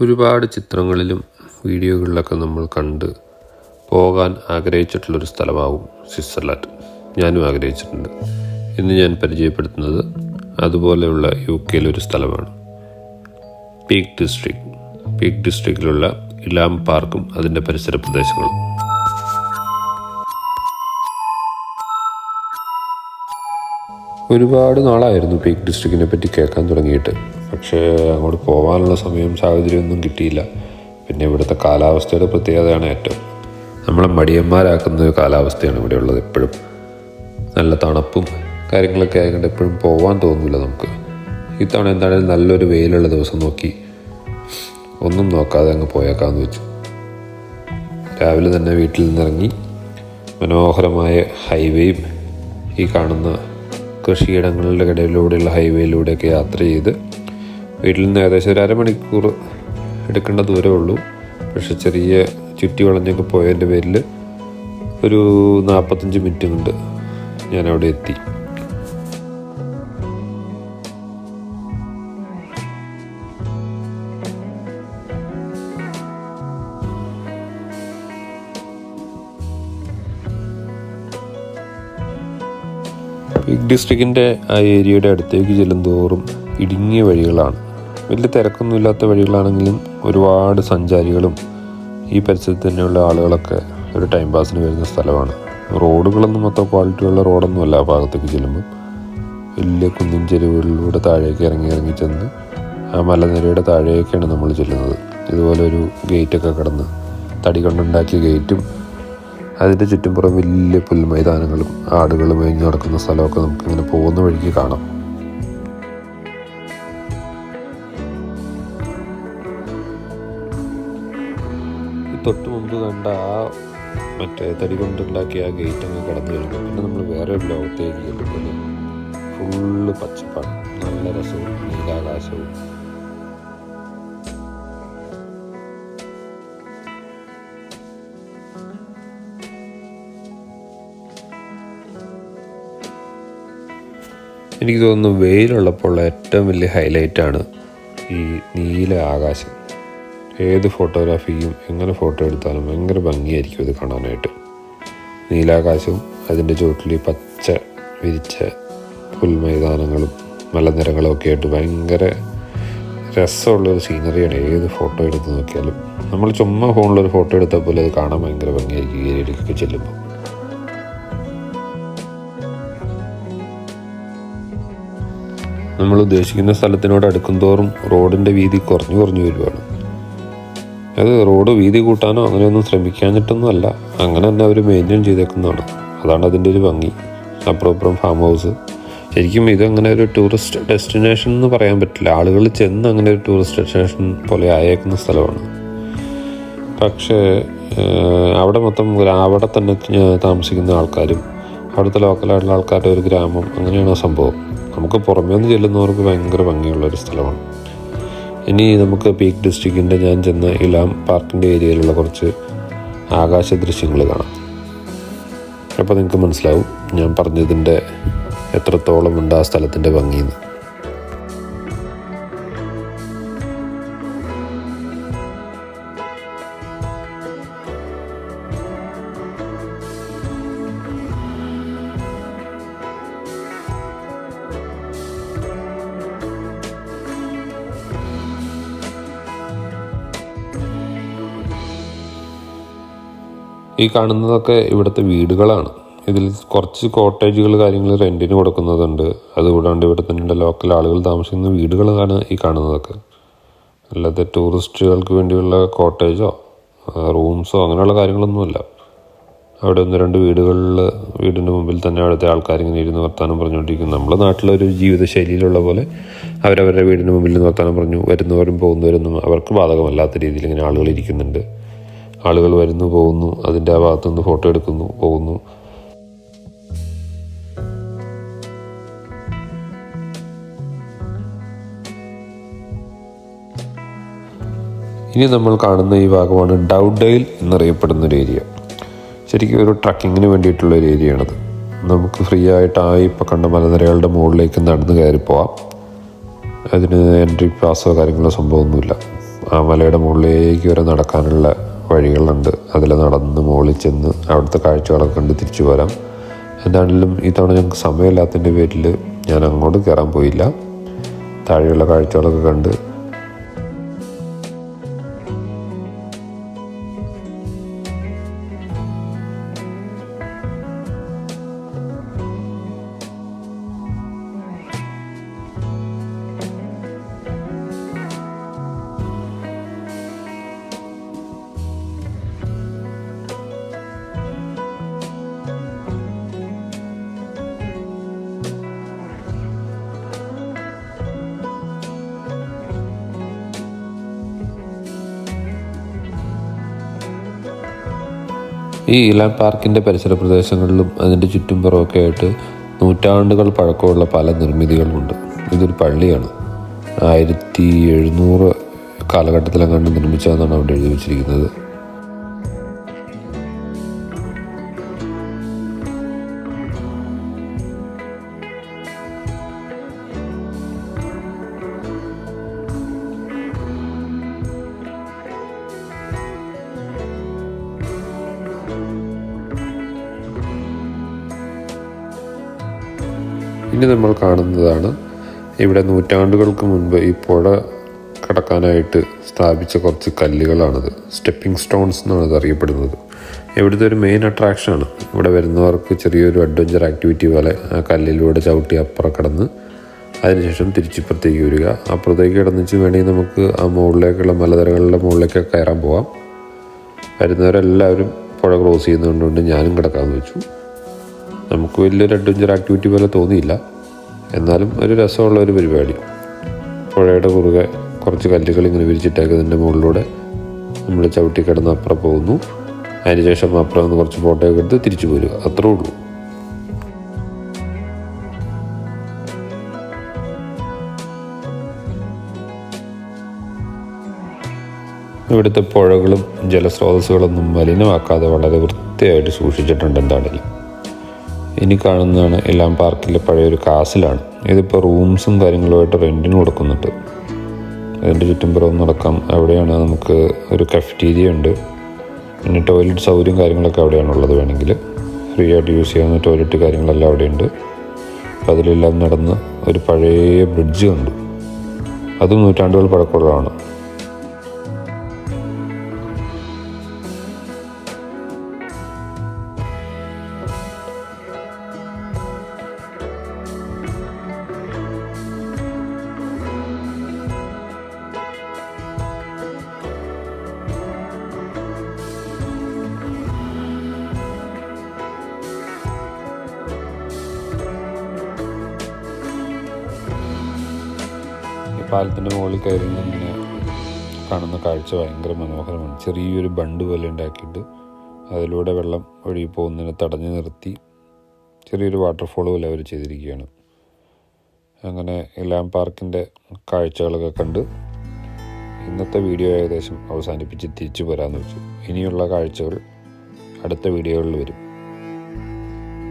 ഒരുപാട് ചിത്രങ്ങളിലും വീഡിയോകളിലൊക്കെ നമ്മൾ കണ്ട് പോകാൻ ആഗ്രഹിച്ചിട്ടുള്ളൊരു സ്ഥലമാവും സ്വിറ്റ്സർലാൻഡ്. ഞാനും ആഗ്രഹിച്ചിട്ടുണ്ട്. ഇന്ന് ഞാൻ പരിചയപ്പെടുത്തുന്നത് അതുപോലെയുള്ള യു കെയിലൊരു സ്ഥലമാണ്. Peak district. പീക്ക് ഡിസ്ട്രിക്റ്റിലുള്ള ഇലാം പാർക്കും അതിന്റെ പരിസര പ്രദേശങ്ങളും. ഒരുപാട് നാളായിരുന്നു പീക്ക് ഡിസ്ട്രിക്റ്റിനെ പറ്റി കേൾക്കാൻ തുടങ്ങിയിട്ട്. പക്ഷേ അങ്ങോട്ട് പോകാനുള്ള സമയം സാഹചര്യമൊന്നും കിട്ടിയില്ല. പിന്നെ ഇവിടുത്തെ കാലാവസ്ഥയുടെ പ്രത്യേകതയാണ് ഏറ്റവും. നമ്മളെ മടിയന്മാരാക്കുന്ന ഒരു കാലാവസ്ഥയാണ് ഇവിടെ ഉള്ളത് എപ്പോഴും. നല്ല തണുപ്പും കാര്യങ്ങളൊക്കെ ആയതുകൊണ്ട് എപ്പോഴും പോകാൻ തോന്നില്ല നമുക്ക്. ഇത്തവണ എന്താണെങ്കിലും നല്ലൊരു വെയിലുള്ള ദിവസം നോക്കി ഒന്നും നോക്കാതെ അങ്ങ് പോയേക്കാമെന്ന് വെച്ചു. രാവിലെ തന്നെ വീട്ടിൽ നിന്നിറങ്ങി മനോഹരമായ ഹൈവേയും ഈ കാണുന്ന കൃഷിയിടങ്ങളുടെ ഇടയിലൂടെയുള്ള ഹൈവേയിലൂടെയൊക്കെ യാത്ര ചെയ്ത് വീട്ടിൽ നിന്ന് ഏകദേശം ഒരു അരമണിക്കൂർ എടുക്കേണ്ട ദൂരമേ ഉള്ളൂ. പക്ഷെ ചെറിയ ചുറ്റി വളഞ്ഞൊക്കെ പോയതിന്റെ പേരിൽ ഒരു നാൽപ്പത്തഞ്ച് മിനിറ്റ് കൊണ്ട് ഞാൻ അവിടെ എത്തി ഡിസ്ട്രിക്റ്റിന്റെ ആ ഏരിയയുടെ അടുത്തേക്ക് ചെല്ലും തോറും ഇടുങ്ങിയ വഴികളാണ്. വലിയ തിരക്കൊന്നുമില്ലാത്ത വഴികളാണെങ്കിലും ഒരുപാട് സഞ്ചാരികളും ഈ പരിസരത്ത് തന്നെയുള്ള ആളുകളൊക്കെ ഒരു ടൈം പാസിന് വരുന്ന സ്ഥലമാണ്. റോഡുകളൊന്നും മൊത്തം ക്വാളിറ്റിയുള്ള റോഡൊന്നുമല്ല ആ ഭാഗത്തേക്ക് ചെല്ലുമ്പോൾ വലിയ കുന്നിൻ ചെരുവുകളിലൂടെ താഴേക്ക് ഇറങ്ങി ഇറങ്ങി ചെന്ന് ആ മലനിരയുടെ താഴേക്കാണ് നമ്മൾ ചെല്ലുന്നത്. ഇതുപോലെ ഒരു ഗേറ്റൊക്കെ കടന്ന് തടി കൊണ്ടുണ്ടാക്കിയ ഗേറ്റും അതിന്റെ ചുറ്റുംപുറം വലിയ പുൽമൈതാനങ്ങളും ആടുകളും മേഞ്ഞു നടക്കുന്ന സ്ഥലമൊക്കെ നമുക്കിങ്ങനെ പോകുന്ന വഴിക്ക് കാണാം. തൊട്ട് മുമ്പ് കണ്ട ആ മറ്റേ തടി കൊണ്ടുണ്ടാക്കിയ ആ ഗേറ്റ് അങ്ങ് കടന്നു വരുന്നു പിന്നെ നമ്മൾ വേറെ ഒരു ലോകത്തേക്ക് ചെല്ലുമ്പോൾ ഫുള്ള് പച്ചപ്പാണ്. നല്ല രസവും നീലാകാശവും. എനിക്ക് തോന്നുന്നു വെയിലുള്ളപ്പോൾ ഏറ്റവും വലിയ ഹൈലൈറ്റാണ് ഈ നീല ആകാശം. ഏത് ഫോട്ടോഗ്രാഫിയും എങ്ങനെ ഫോട്ടോ എടുത്താലും ഭയങ്കര ഭംഗിയായിരിക്കും ഇത് കാണാനായിട്ട്. നീലാകാശവും അതിന്റെ ചുവട്ടിൽ പച്ച വിരിച്ച പുൽമൈതാനങ്ങളും മലനിരകളും ഒക്കെ ആയിട്ട് ഭയങ്കര രസമുള്ളൊരു സീനറിയാണ് ഏത് ഫോട്ടോ എടുത്ത് നോക്കിയാലും. നമ്മൾ ചുമ്മാ ഫോണിലൊരു ഫോട്ടോ എടുത്താൽ പോലെ അത് കാണാൻ ഭയങ്കര ഭംഗിയായിരിക്കും ഈ ഏരിയയിലേക്കൊക്കെ ചെല്ലുമ്പോൾ. നമ്മൾ ഉദ്ദേശിക്കുന്ന സ്ഥലത്തിനോട് അടുക്കും തോറും റോഡിന്റെ വീതി കുറഞ്ഞു കുറഞ്ഞു വരുവാണ്. അത് റോഡ് വീതി കൂട്ടാനോ അങ്ങനെയൊന്നും ശ്രമിക്കാഞ്ഞിട്ടൊന്നുമല്ല. അങ്ങനെ തന്നെ അവർ മെയിന്റെയിൻ ചെയ്തേക്കുന്നതാണ്. അതാണ് അതിന്റെ ഒരു ഭംഗി. അപ്പുറം ഫാം ഹൗസ് ശരിക്കും ഇതങ്ങനെ ഒരു ടൂറിസ്റ്റ് ഡെസ്റ്റിനേഷൻ എന്ന് പറയാൻ പറ്റില്ല. ആളുകൾ ചെന്ന് അങ്ങനെ ഒരു ടൂറിസ്റ്റ് ഡെസ്റ്റിനേഷൻ പോലെ ആയേക്കുന്ന സ്ഥലമാണ്. പക്ഷേ അവിടെ മൊത്തം അവിടെ തന്നെ താമസിക്കുന്ന ആൾക്കാരും അവിടുത്തെ ലോക്കലായിട്ടുള്ള ആൾക്കാരുടെ ഒരു ഗ്രാമം അങ്ങനെയാണ് സംഭവം. നമുക്ക് പുറമേ നിന്ന് ചെല്ലുന്നവർക്ക് ഭയങ്കര ഭംഗിയുള്ള ഒരു സ്ഥലമാണ്. ഇനി നമുക്ക് പീക്ക് ഡിസ്ട്രിക്റ്റിന്റെ ഞാൻ ചെന്ന ഇലാം പാർക്കിന്റെ ഏരിയയിലുള്ള കുറച്ച് ആകാശ ദൃശ്യങ്ങൾ കാണാം. അപ്പോൾ നിങ്ങൾക്ക് മനസ്സിലാവും ഞാൻ പറഞ്ഞതിന്റെ എത്രത്തോളം ഉണ്ട് ആ സ്ഥലത്തിന്റെ ഭംഗിയെന്ന്. ഈ കാണുന്നതൊക്കെ ഇവിടുത്തെ വീടുകളാണ്. ഇതിൽ കുറച്ച് കോട്ടേജുകൾ കാര്യങ്ങൾ റെന്റിന് കൊടുക്കുന്നതുണ്ട്. അതുകൂടാണ്ട് ഇവിടെ തന്നെ ലോക്കൽ ആളുകൾ താമസിക്കുന്ന വീടുകളാണ് ഈ കാണുന്നതൊക്കെ. അല്ലാതെ ടൂറിസ്റ്റുകൾക്ക് വേണ്ടിയുള്ള കോട്ടേജോ റൂംസോ അങ്ങനെയുള്ള കാര്യങ്ങളൊന്നുമല്ല. അവിടെ ഒന്ന് രണ്ട് വീടുകളിൽ വീടിന്റെ മുമ്പിൽ തന്നെ അവിടുത്തെ ആൾക്കാരിങ്ങനെ ഇരുന്ന് വർത്താനം പറഞ്ഞുകൊണ്ടിരിക്കും. നമ്മുടെ നാട്ടിലൊരു ജീവിതശൈലിയിലുള്ള പോലെ അവരവരുടെ വീടിന്റെ മുമ്പിൽ നിന്ന് വർത്താനം പറഞ്ഞു വരുന്നവരും പോകുന്നവരൊന്നും അവർക്ക് ബാധകമല്ലാത്ത രീതിയിൽ ഇങ്ങനെ ആളുകൾ ഇരിക്കുന്നുണ്ട്. ആളുകൾ വരുന്നു പോകുന്നു അതിന്റെ ആ ഭാഗത്തുനിന്ന് ഫോട്ടോ എടുക്കുന്നു പോകുന്നു. ഇനി നമ്മൾ കാണുന്ന ഈ ഭാഗമാണ് ഡൗഡെയിൽ എന്നറിയപ്പെടുന്ന ഒരു ഏരിയ. ശരിക്കും ഒരു ട്രക്കിങ്ങിന് വേണ്ടിയിട്ടുള്ള ഒരു ഏരിയയാണത്. നമുക്ക് ഫ്രീ ആയിട്ട് ആ ഇപ്പോൾ കണ്ട മലനിരകളുടെ മുകളിലേക്ക് നടന്ന് കയറി പോവാം. അതിന് എൻട്രി പാസോ കാര്യങ്ങളോ സംഭവമൊന്നുമില്ല. ആ മലയുടെ മുകളിലേക്ക് വരെ നടക്കാനുള്ള വഴികളുണ്ട്. അതിൽ നടന്ന് മുകളിൽ ചെന്ന് അവിടുത്തെ കാഴ്ചകളൊക്കെ കണ്ട് തിരിച്ചു പോരാം എന്താണെങ്കിലും ഈ തവണ ഞങ്ങൾക്ക് സമയമില്ലാത്തതിന്റെ പേരിൽ ഞാൻ അങ്ങോട്ട് കയറാൻ പോയില്ല. താഴെയുള്ള കാഴ്ചകളൊക്കെ കണ്ട് ഈ ഇലാൻ പാർക്കിന്റെ പരിസര പ്രദേശങ്ങളിലും അതിന്റെ ചുറ്റുംപുറമൊക്കെ ആയിട്ട് നൂറ്റാണ്ടുകൾ പഴക്കമുള്ള പല നിർമ്മിതികളുമുണ്ട്. ഇതൊരു പള്ളിയാണ്. ആയിരത്തി എഴുന്നൂറ് കാലഘട്ടത്തിലെങ്ങാണ്ട് നിർമ്മിച്ചതെന്നാണ് അവിടെ എഴുതി വച്ചിരിക്കുന്നത്. ഇനി നമ്മൾ കാണുന്നതാണ് ഇവിടെ നൂറ്റാണ്ടുകൾക്ക് മുൻപ് ഈ പുഴ കടക്കാനായിട്ട് സ്ഥാപിച്ച കുറച്ച് കല്ലുകളാണിത്. സ്റ്റെപ്പിംഗ് സ്റ്റോൺസ് എന്നാണ് ഇത് അറിയപ്പെടുന്നത് ഇവിടുത്തെ ഒരു മെയിൻ അട്രാക്ഷനാണ് ഇവിടെ വരുന്നവർക്ക് ചെറിയൊരു അഡ്വഞ്ചർ ആക്ടിവിറ്റി പോലെ ആ കല്ലിലൂടെ ചവിട്ടി അപ്പുറം കടന്ന് അതിനുശേഷം തിരിച്ചിപ്പുറത്തേക്ക് വരിക. അപ്പുറത്തേക്ക് കിടന്നിച്ച് വേണമെങ്കിൽ നമുക്ക് ആ മുകളിലേക്കുള്ള മലനിരകളുടെ മുകളിലേക്കൊക്കെ കയറാൻ പോവാം. വരുന്നവരെല്ലാവരും പുഴ ക്രോസ് ചെയ്യുന്നതുകൊണ്ട് ഞാനും കിടക്കാമെന്ന് വെച്ചു. നമുക്ക് വലിയൊരു അഡ്വഞ്ചർ ആക്ടിവിറ്റി പോലെ തോന്നിയില്ല. എന്നാലും ഒരു രസമുള്ള ഒരു പരിപാടി. പുഴയുടെ കുറുകെ കുറച്ച് കല്ലുകൾ ഇങ്ങനെ വിരിച്ചിട്ടേക്കുന്നതിന്റെ മുകളിലൂടെ നമ്മൾ ചവിട്ടി കിടന്ന് അപ്പുറം പോകുന്നു. അതിനുശേഷം അപ്പുറം നിന്ന് കുറച്ച് ഫോട്ടോ ഒക്കെ എടുത്ത് തിരിച്ചു പോരുക. അത്രേ ഉള്ളൂ. ഇവിടുത്തെ പുഴകളും ജലസ്രോതസ്സുകളൊന്നും മലിനമാക്കാതെ വളരെ വൃത്തിയായിട്ട് സൂക്ഷിച്ചിട്ടുണ്ട് എന്താണെങ്കിലും. ഇനി കാണുന്നതാണ് എല്ലാം പാർക്കിലെ പഴയൊരു കാസിലാണ്. ഇതിപ്പോൾ റൂംസും കാര്യങ്ങളുമായിട്ട് റെന്റിന് കൊടുക്കുന്നുണ്ട്. അതിന്റെ ചുറ്റുംപുറം നടക്കാം. അവിടെയാണ് നമുക്ക് ഒരു കഫറ്റീരിയ ഉണ്ട്. പിന്നെ ടോയ്ലറ്റ് സൗകര്യം കാര്യങ്ങളൊക്കെ അവിടെയാണുള്ളത് വേണമെങ്കിൽ. ഫ്രീ ആയിട്ട് യൂസ് ചെയ്യാവുന്ന ടോയ്ലറ്റ് കാര്യങ്ങളെല്ലാം അവിടെയുണ്ട്. അപ്പോൾ അതിലെല്ലാം നടന്ന് ഒരു പഴയ ബ്രിഡ്ജ് കണ്ടു. അതും നൂറ്റാണ്ടുകൾ പഴക്കമുള്ളതാണ്. പാലത്തിന്റെ മുകളിൽ കയറി ഇങ്ങനെ കാണുന്ന കാഴ്ച ഭയങ്കര മനോഹരമാണ്. ചെറിയൊരു ബണ്ട് പോലെ ഉണ്ടാക്കിയിട്ട് അതിലൂടെ വെള്ളം ഒഴുകി പോകുന്നതിനെ തടഞ്ഞു നിർത്തി ചെറിയൊരു വാട്ടർഫോൾ പോലെ അവർ ചെയ്തിരിക്കുകയാണ്. അങ്ങനെ എല്ലാം പാർക്കിന്റെ കാഴ്ചകളൊക്കെ കണ്ട് ഇന്നത്തെ വീഡിയോ ഏകദേശം അവസാനിപ്പിച്ച് തിരിച്ചു വരാമെന്ന് വെച്ചു. ഇനിയുള്ള കാഴ്ചകൾ അടുത്ത വീഡിയോകളിൽ വരും.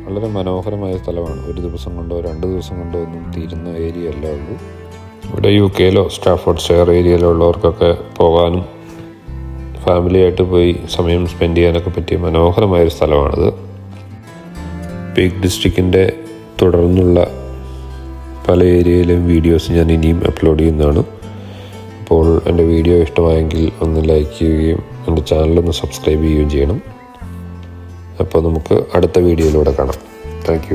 വളരെ മനോഹരമായ സ്ഥലമാണ്. ഒരു ദിവസം കൊണ്ടോ രണ്ട് ദിവസം കൊണ്ടോ ഒന്നും തീരുന്ന ഏരിയ അല്ല ഉള്ളൂ ഇവിടെ യു കെയിലോ സ്റ്റാഫോർഡ് ഷെയർ ഏരിയയിലോ ഉള്ളവർക്കൊക്കെ പോകാനും ഫാമിലിയായിട്ട് പോയി സമയം സ്പെൻഡ് ചെയ്യാനൊക്കെ പറ്റിയ മനോഹരമായൊരു സ്ഥലമാണിത്. പീക്ക് ഡിസ്ട്രിക്റ്റിന്റെ തുടർന്നുള്ള പല ഏരിയയിലും വീഡിയോസ് ഞാൻ ഇനിയും അപ്ലോഡ് ചെയ്യുന്നതാണ്. അപ്പോൾ എന്റെ വീഡിയോ ഇഷ്ടമായെങ്കിൽ ഒന്ന് ലൈക്ക് ചെയ്യുകയും എന്റെ ചാനലൊന്ന് സബ്സ്ക്രൈബ് ചെയ്യുകയും ചെയ്യണം. അപ്പോൾ നമുക്ക് അടുത്ത വീഡിയോയിലൂടെ കാണാം. താങ്ക്